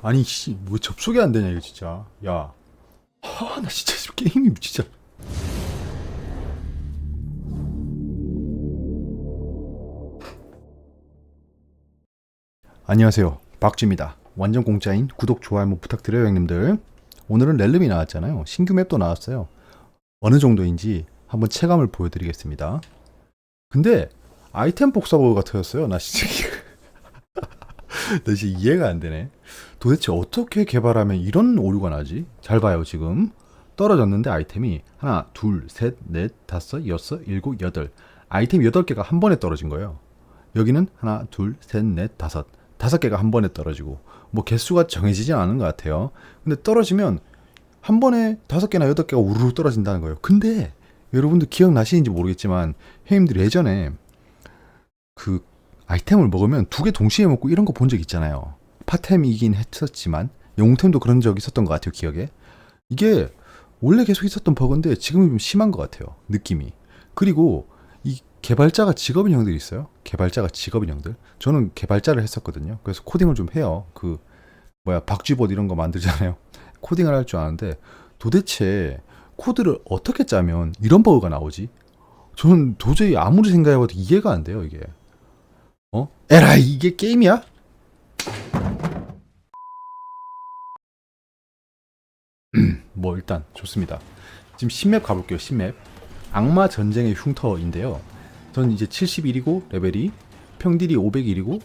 아니 씨뭐 접속이 안 되냐 이거 진짜. 야. 아, 나 진짜 게임이 진짜. 안녕하세요. 박쥐입니다. 완전 공짜인 구독 좋아요 한번 부탁드려요 형님들. 오늘은 렐름이 나왔잖아요. 신규 맵도 나왔어요. 어느 정도인지 한번 체감을 보여드리겠습니다. 근데 아이템 복사버그가 터졌어요. 나 진짜 나 진짜 이해가 안 되네. 도대체 어떻게 개발하면 이런 오류가 나지? 잘 봐요 지금. 떨어졌는데 아이템이 하나 둘 셋 넷 다섯 여섯 일곱 여덟. 아이템 여덟 개가 한 번에 떨어진 거예요. 여기는 하나 둘 셋 넷 다섯. 다섯 개가 한 번에 떨어지고. 뭐 개수가 정해지진 않은 것 같아요. 근데 떨어지면 한 번에 다섯 개나 여덟 개가 우르르 떨어진다는 거예요. 근데 여러분들 기억나시는지 모르겠지만 형님들 예전에 그 아이템을 먹으면 두 개 동시에 먹고 이런 거 본 적 있잖아요. 파템이긴 했었지만 영웅템도 그런 적 있었던 것 같아요. 기억에 이게 원래 계속 있었던 버그인데 지금은 좀 심한 것 같아요. 느낌이. 그리고 이 개발자가 직업인 형들이 있어요. 개발자가 직업인 형들. 저는 개발자를 했었거든요. 그래서 코딩을 좀 해요. 그 뭐야 박쥐봇 이런 거 만들잖아요. 코딩을 할 줄 아는데 도대체 코드를 어떻게 짜면 이런 버그가 나오지? 저는 도저히 아무리 생각해봐도 이해가 안 돼요 이게. 어? 에라이 이게 게임이야? 뭐 일단 좋습니다. 지금 신맵 가볼게요. 신맵 악마 전쟁의 흉터인데요. 저는 이제 71이고 레벨이 평딜이 501이고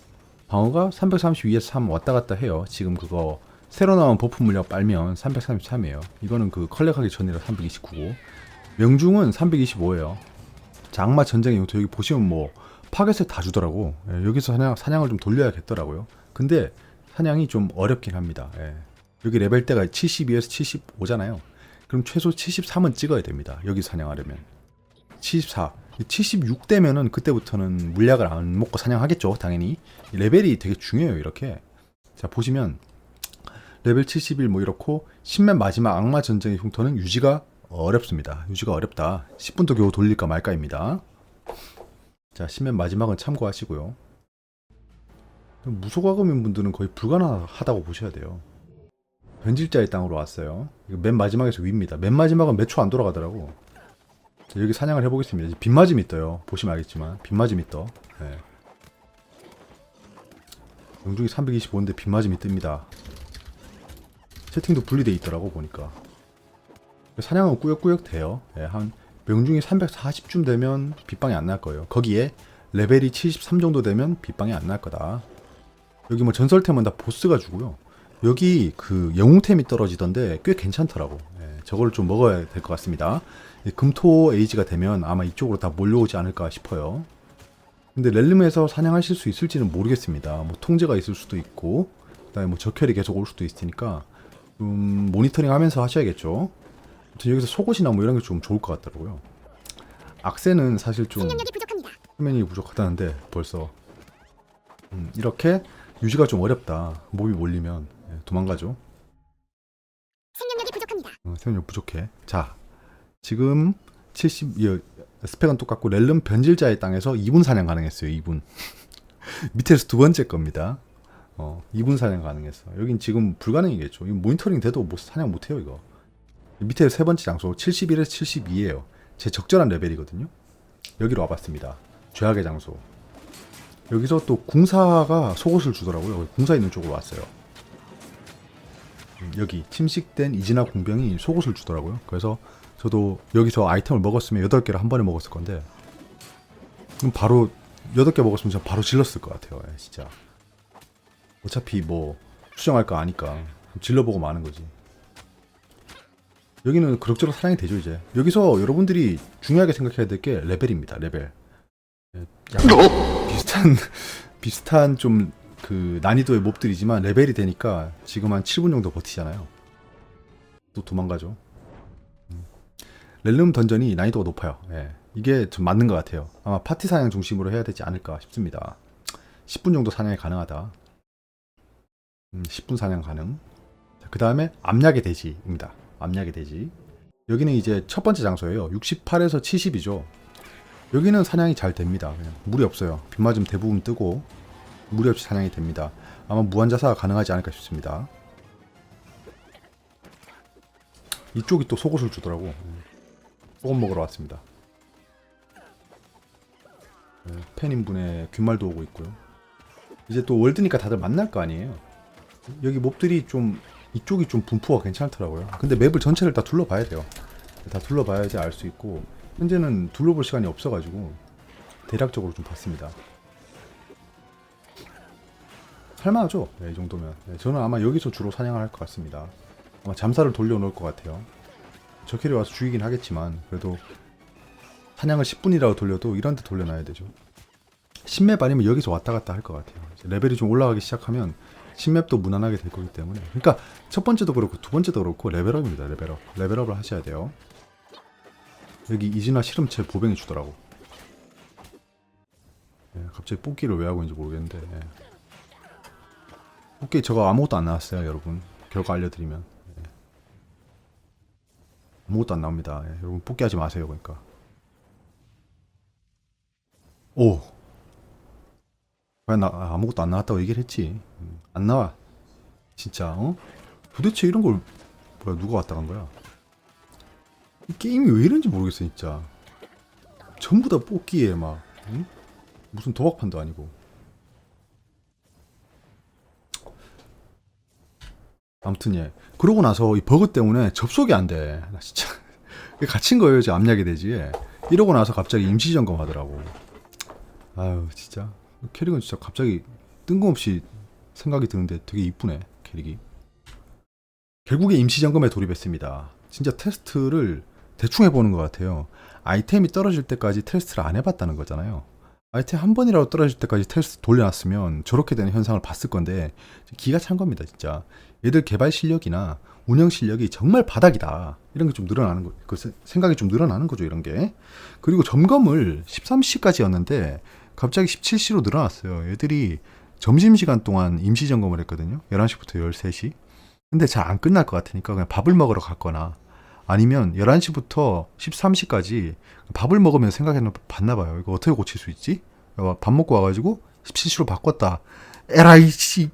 방어가 332에서 3 왔다 갔다 해요. 지금 그거 새로 나온 버프 물약 빨면 333이에요. 이거는 그 컬렉하기 전이라 329고 명중은 325예요. 자, 악마 전쟁의 흉터 여기 보시면 뭐 파겟을 다 주더라고. 예, 여기서 사냥, 사냥을 좀 돌려야겠더라고요. 근데 사냥이 좀 어렵긴 합니다. 예. 여기 레벨대가 72에서 75잖아요. 그럼 최소 73은 찍어야 됩니다. 여기 사냥하려면. 74. 76대면은 그때부터는 물약을 안 먹고 사냥하겠죠. 당연히. 이 레벨이 되게 중요해요. 이렇게. 자, 보시면 레벨 71 뭐 이렇고 10맨 마지막 악마 전쟁의 흉터는 유지가 어렵습니다. 유지가 어렵다. 10분도 겨우 돌릴까 말까입니다. 자, 시면 마지막은 참고하시고요. 무소과금인 분들은 거의 불가능하다고 보셔야 돼요. 변질자의 땅으로 왔어요. 맨 마지막에서 위입니다. 맨 마지막은 몇 초 안 돌아가더라고. 자, 여기 사냥을 해보겠습니다. 빗맞음이 떠요. 보시면 알겠지만 빗맞음이 떠. 네. 용중이 325인데 빗맞음이 뜹니다. 채팅도 분리돼 있더라고 보니까. 사냥은 꾸역꾸역 돼요. 예, 한 명중이 340쯤 되면 빗방이 안 날 거예요. 거기에 레벨이 73 정도 되면 빗방이 안 날 거다. 여기 뭐 전설템은 다 보스가 주고요. 여기 그 영웅템이 떨어지던데 꽤 괜찮더라고. 예, 저걸 좀 먹어야 될 것 같습니다. 이 금토 에이지가 되면 아마 이쪽으로 다 몰려오지 않을까 싶어요. 근데 렐름에서 사냥하실 수 있을지는 모르겠습니다. 뭐 통제가 있을 수도 있고, 그다음에 뭐 적혈이 계속 올 수도 있으니까 좀 모니터링 하면서 하셔야겠죠. 아무튼 여기서 속옷이나 뭐 이런 게 좀 좋을 것 같더라고요. 악세는 사실 좀 생명력이 부족합니다. 화면이 부족하다는데 벌써 음, 이렇게 유지가 좀 어렵다. 몹이 몰리면 예, 도망가죠. 생명력이 부족합니다. 어, 생명력 부족해. 자, 지금 70 예, 스펙은 똑같고 렐름 변질자의 땅에서 2분 사냥 가능했어요. 2분. 밑에서 두 번째 겁니다. 어, 2분 사냥 가능했어. 여긴 지금 불가능이겠죠. 이거 모니터링 돼도 뭐 사냥 못 해요, 이거. 밑에 세 번째 장소 71에서 72예요. 제 적절한 레벨이거든요. 여기로 와봤습니다. 죄악의 장소. 여기서 또 궁사가 속옷을 주더라고요. 궁사 있는 쪽으로 왔어요. 음, 여기 침식된 이진아 공병이 속옷을 주더라고요. 그래서 저도 여기서 아이템을 먹었으면 8개를 한 번에 먹었을 건데 그럼 바로 8개 먹었으면 제가 바로 질렀을 것 같아요. 예, 진짜. 어차피 뭐 수정할 거 아니까 질러보고 마는 거지. 여기는 그럭저럭 사냥이 되죠 이제. 여기서 여러분들이 중요하게 생각해야 될 게 레벨입니다. 레벨. 예, 약간 비슷한 비슷한 좀 그 난이도의 몹들이지만 레벨이 되니까 지금 한 7분 정도 버티잖아요. 또 도망가죠. 음. 렐름 던전이 난이도가 높아요. 예. 이게 좀 맞는 것 같아요. 아마 파티 사냥 중심으로 해야 되지 않을까 싶습니다. 10분 정도 사냥이 가능하다. 음, 10분 사냥 가능. 그 다음에 암약의 대지입니다. 압력이 되지. 여기는 이제 첫 번째 장소예요. 68에서 70이죠. 여기는 사냥이 잘 됩니다. 그냥 물이 없어요. 빗 맞으면 대부분 뜨고 물이 없이 사냥이 됩니다. 아마 무한자사가 가능하지 않을까 싶습니다. 이쪽이 또 속옷을 주더라고. 속옷 먹으러 왔습니다. 네, 팬인분의 귓말도 오고 있고요. 이제 또 월드니까 다들 만날 거 아니에요. 여기 몹들이 좀 이쪽이 좀 분포가 괜찮더라고요. 근데 맵을 전체를 다 둘러봐야 돼요. 다 둘러봐야지 알 수 있고 현재는 둘러볼 시간이 없어가지고 대략적으로 좀 봤습니다. 할만하죠? 네, 이 정도면. 네, 저는 아마 여기서 주로 사냥을 할 것 같습니다. 아마 잠사를 돌려놓을 것 같아요. 저 캐리 와서 죽이긴 하겠지만 그래도 사냥을 10분이라도 돌려도 이런 데 돌려놔야 되죠. 10맵 아니면 여기서 왔다 갔다 할 것 같아요. 레벨이 좀 올라가기 시작하면 10맵도 무난하게 될 거기 때문에 그러니까 첫 번째도 그렇고 두 번째도 그렇고 레벨업입니다. 레벨업. 레벨업을 하셔야 돼요. 여기 이진화 실험체 보병이 주더라고. 예, 갑자기 뽑기를 왜 하고 있는지 모르겠는데 예. 뽑기 저거 아무것도 안 나왔어요 여러분 결과 알려드리면 예. 아무것도 안 나옵니다 예, 여러분 뽑기 하지 마세요 그러니까 오 아, 아무것도 안 나왔다고 얘기를 했지 음, 안 나와. 진짜 어? 도대체 이런 걸 뭐야 누가 왔다 간 거야? 이 게임이 왜 이런지 모르겠어 진짜. 전부 다 뽑기에 막 응? 무슨 도박판도 아니고. 아무튼 예. 그러고 나서 이 버그 때문에 접속이 안 돼. 나 진짜. 갇힌 거예요 이제 압력이 되지. 예. 이러고 나서 갑자기 임시 점검하더라고. 아유 진짜. 캐릭은 진짜 갑자기 뜬금없이 생각이 드는데 되게 이쁘네 캐릭이. 결국에 임시 점검에 돌입했습니다. 진짜 테스트를 대충 해보는 것 같아요. 아이템이 떨어질 때까지 테스트를 안 해봤다는 거잖아요. 아이템 한 번이라도 떨어질 때까지 테스트 돌려놨으면 저렇게 되는 현상을 봤을 건데 기가 찬 겁니다 진짜. 얘들 개발 실력이나 운영 실력이 정말 바닥이다. 이런 게 좀 늘어나는 거, 그 세- 생각이 좀 늘어나는 거죠 이런 게. 그리고 점검을 13시까지였는데 갑자기 17시로 늘어났어요. 얘들이 점심시간 동안 임시 점검을 했거든요 11시부터 13시 근데 잘 안 끝날 것 같으니까 그냥 밥을 먹으러 갔거나 아니면 11시부터 13시까지 밥을 먹으면서 생각해 봤나 봐요. 이거 어떻게 고칠 수 있지? 어, 밥 먹고 와가지고 17시로 바꿨다. 에라이 씨